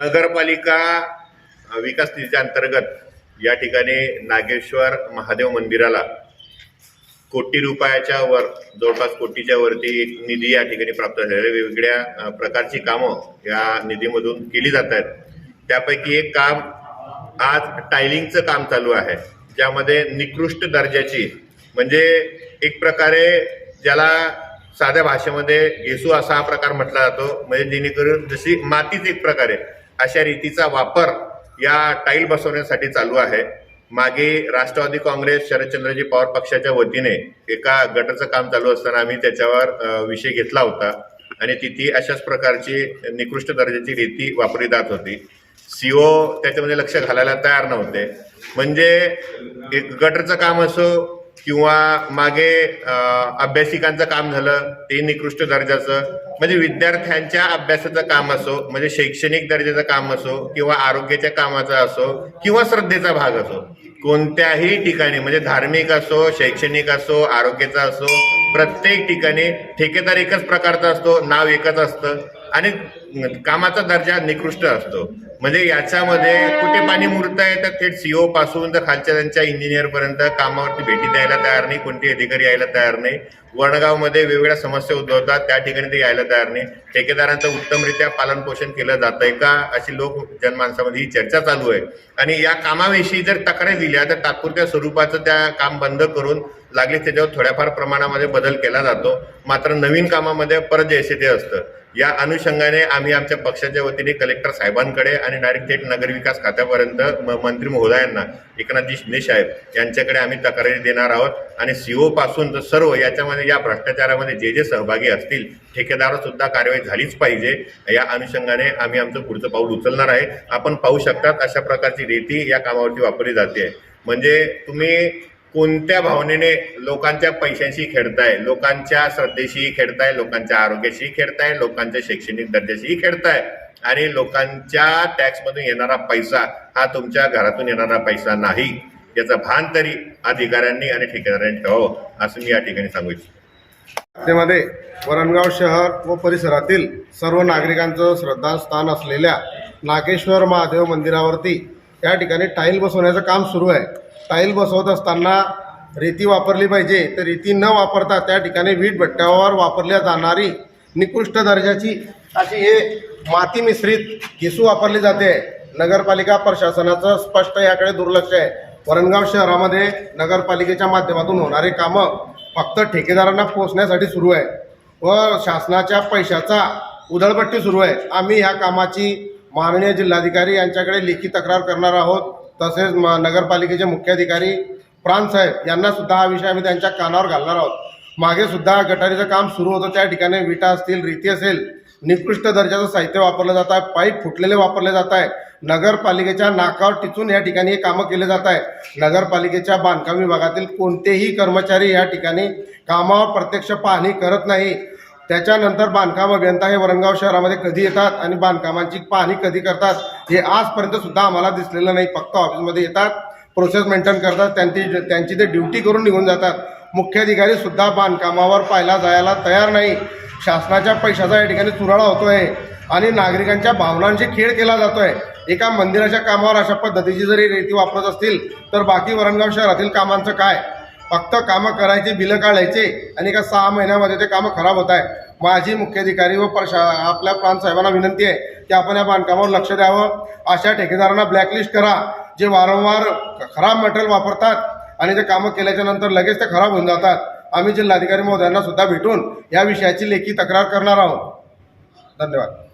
नगरपालिका विकास निधीच्या अंतर्गत या ठिकाणी नागेश्वर महादेव मंदिराला कोटी रुपयाच्या वर जवळपास कोटीच्या वरती एक निधी या ठिकाणी प्राप्त झालेला वेगवेगळ्या प्रकारची कामं या निधीमधून केली जात आहेत. त्यापैकी एक काम आज टायलिंगचं काम चालू आहे ज्यामध्ये निकृष्ट दर्जाची म्हणजे एक प्रकारे ज्याला साध्या भाषेमध्ये घेसू असा हा प्रकार म्हटला जातो. म्हणजे जेणेकरून जशी मातीच एक प्रकारे अशा रीतीचा वापर या टाईल बसवण्यासाठी चालू आहे. मागे राष्ट्रवादी काँग्रेस शरदचंद्रजी पवार पक्षाच्या वतीने एका गटाचं काम चालू असताना आम्ही त्याच्यावर विषय घेतला होता. आणि तिथे अशाच प्रकारची निकृष्ट दर्जाची रीती वापरली जात होती. सीओ त्याच्यामध्ये लक्ष घालायला तयार नव्हते. म्हणजे एक गटरचं काम असो किंवा मागे अभ्यासिकांचं काम झालं ते निकृष्ट दर्जाचं म्हणजे विद्यार्थ्यांच्या अभ्यासाचं काम असो म्हणजे शैक्षणिक दर्जाचं काम असो किंवा आरोग्याच्या कामाचं असो किंवा श्रद्धेचा भाग असो कोणत्याही ठिकाणी म्हणजे धार्मिक असो शैक्षणिक असो आरोग्याचा असो प्रत्येक ठिकाणी ठेकेदार एकच प्रकारचा असतो नाव एकच असतं. आणि कामाचा दर्जा निकृष्ट असतो. म्हणजे याच्यामध्ये कुठे पाणी मुरत आहे तर थेट सीओ पासून तर खालच्या त्यांच्या इंजिनियर पर्यंत कामावरती भेटी द्यायला तयार नाही कोणते अधिकारी यायला तयार नाही. वडगावमध्ये वेगवेगळ्या समस्या उद्भवतात त्या ठिकाणी ते यायला तयार नाही. ठेकेदारांचं उत्तमरित्या पालन पोषण केलं जात आहे का अशी लोक जनमानसामध्ये ही चर्चा चालू आहे. आणि या कामाविषयी जर तक्रारी दिल्या तर तात्पुरत्या स्वरूपाचं त्या काम बंद करून लागलीच त्याच्यावर थोड्याफार प्रमाणामध्ये बदल केला जातो. मात्र नवीन कामामध्ये परत जैसे ते असतं. या अनुषंगाने आम्ही आमच्या पक्षाच्या वतीने कलेक्टर साहेबांकडे आणि डायरेक्ट थेट नगरविकास खात्यापर्यंत म- मंत्री महोदयांना एकनाथजी शिंदे साहेब यांच्याकडे आम्ही तक्रारी देणार आहोत. आणि सीओ पासून तर सर्व याच्यामध्ये या भ्रष्टाचारामध्ये जे जे सहभागी असतील ठेकेदारावर सुद्धा कारवाई झालीच पाहिजे. या अनुषंगाने आम्ही आमचं पुढचं पाऊल उचलणार आहे. आपण पाहू शकतात अशा प्रकारची रेती या कामावरती वापरली जाते. म्हणजे तुम्ही कोणत्या भावनेने लोकांच्या पैशांशी खेळताय? लोकांच्या श्रद्धेशी खेळताय लोकांच्या आरोग्याशी खेळताय लोकांच्या शैक्षणिक दर्जाशी खेळताय. आणि लोकांच्या टॅक्समधून येणारा पैसा हा तुमच्या घरातून येणारा पैसा नाही. याचं भान तरी अधिकाऱ्यांनी आणि ठेकेदारांनी ठेवावं असं मी या ठिकाणी सांगू इच्छितो. त्यामध्ये वरणगाव शहर व परिसरातील सर्व नागरिकांचं श्रद्धास्थान असलेल्या नागेश्वर महादेव मंदिरावरती त्या ठिकाणी टाईल बसवण्याचं काम सुरू आहे. टाईल बसवत असताना रेती वापरली पाहिजे तर रेती न वापरता त्या ठिकाणी वीट भट्ट्यावर वापरल्या जाणारी निकृष्ट दर्जाची अशी हे माती मिश्रित केसू वापरली जाते. नगरपालिका प्रशासनाचं स्पष्ट याकडे दुर्लक्ष आहे. वरणगाव शहरामध्ये नगरपालिकेच्या माध्यमातून होणारे कामं फक्त ठेकेदारांना पोचण्यासाठी सुरू आहे व शासनाच्या पैशाचा उधळपट्टी सुरू आहे. आम्ही ह्या कामाची माननीय जिल्हाधिकारी यांच्याकडे लेखी तक्रार करणार आहोत. तसेच म नगरपालिकेचे मुख्याधिकारी प्रांतसाहेब यांनासुद्धा हा विषय आम्ही त्यांच्या कानावर घालणार आहोत. मागे सुद्धा गटारीचं काम सुरू होतं त्या ठिकाणी विटा असतील रीती असेल निकृष्ट दर्जाचं साहित्य वापरलं जात आहे पाईप फुटलेले वापरले जात आहे. नगरपालिकेच्या नाकावर टिचून या ठिकाणी हे कामं केले जात आहे नगरपालिकेच्या बांधकाम विभागातील कोणतेही कर्मचारी या ठिकाणी कामावर प्रत्यक्ष पाहणी करत नाही. त्याच्यानंतर बांधकाम अभियंता हे वरणगाव शहरामध्ये कधी येतात आणि बांधकामांची पाहणी कधी करतात हे आजपर्यंत सुद्धा आम्हाला दिसलेलं नाही. फक्त ऑफिसमध्ये येतात प्रोसेस मेंटेन करतात त्यांची त्यांची ते ड्युटी करून निघून जातात. मुख्याधिकारी सुद्धा बांधकामावर पाहायला जायला तयार नाही. शासनाच्या पैशाचा या ठिकाणी चुराळा होतो आहे आणि नागरिकांच्या भावनांशी खेळ केला जातो आहे एका मंदिराच्या कामावर अशा पद्धतीची जरी रेती वापरत असतील तर बाकी वरणगाव शहरातील कामांचं काय? फक्त कामं करायची बिलं काढायचे आणि एका सहा महिन्यामध्ये ते कामं खराब होत आहे माझी मुख्याधिकारी व प्रशा आपल्या प्रांत साहेबांना विनंती आहे की आपण या बांधकामावर लक्ष द्यावं. अशा ठेकेदारांना ब्लॅकलिस्ट करा. जे वारंवार खराब मटेरियल वापरतात आणि ते कामं केल्याच्यानंतर लगेच ते खराब होऊन जातात. आम्ही जिल्हाधिकारी महोदयांना सुद्धा भेटून या विषयाची लेखी तक्रार करणार आहोत. धन्यवाद.